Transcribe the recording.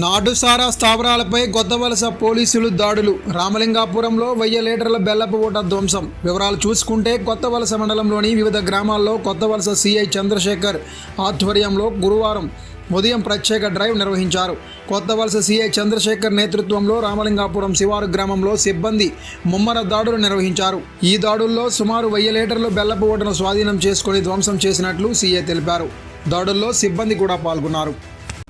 నాటుసారా స్థావరాలపై కొత్తవలస పోలీసులు దాడులు. రామలింగాపురంలో వెయ్యి లీటర్ల బెల్లపు ఊట ధ్వంసం. వివరాలు చూసుకుంటే కొత్త వలస మండలంలోని వివిధ గ్రామాల్లో కొత్త వలస సిఐ చంద్రశేఖర్ ఆధ్వర్యంలో గురువారం ఉదయం ప్రత్యేక డ్రైవ్ నిర్వహించారు. కొత్త వలస సీఐ చంద్రశేఖర్ నేతృత్వంలో రామలింగాపురం శివారు గ్రామంలో సిబ్బంది ముమ్మర దాడులు నిర్వహించారు. ఈ దాడుల్లో సుమారు వెయ్యి లీటర్లు బెల్లపు ఓటను స్వాధీనం చేసుకుని ధ్వంసం చేసినట్లు సిఐ తెలిపారు. దాడుల్లో సిబ్బంది కూడా పాల్గొన్నారు.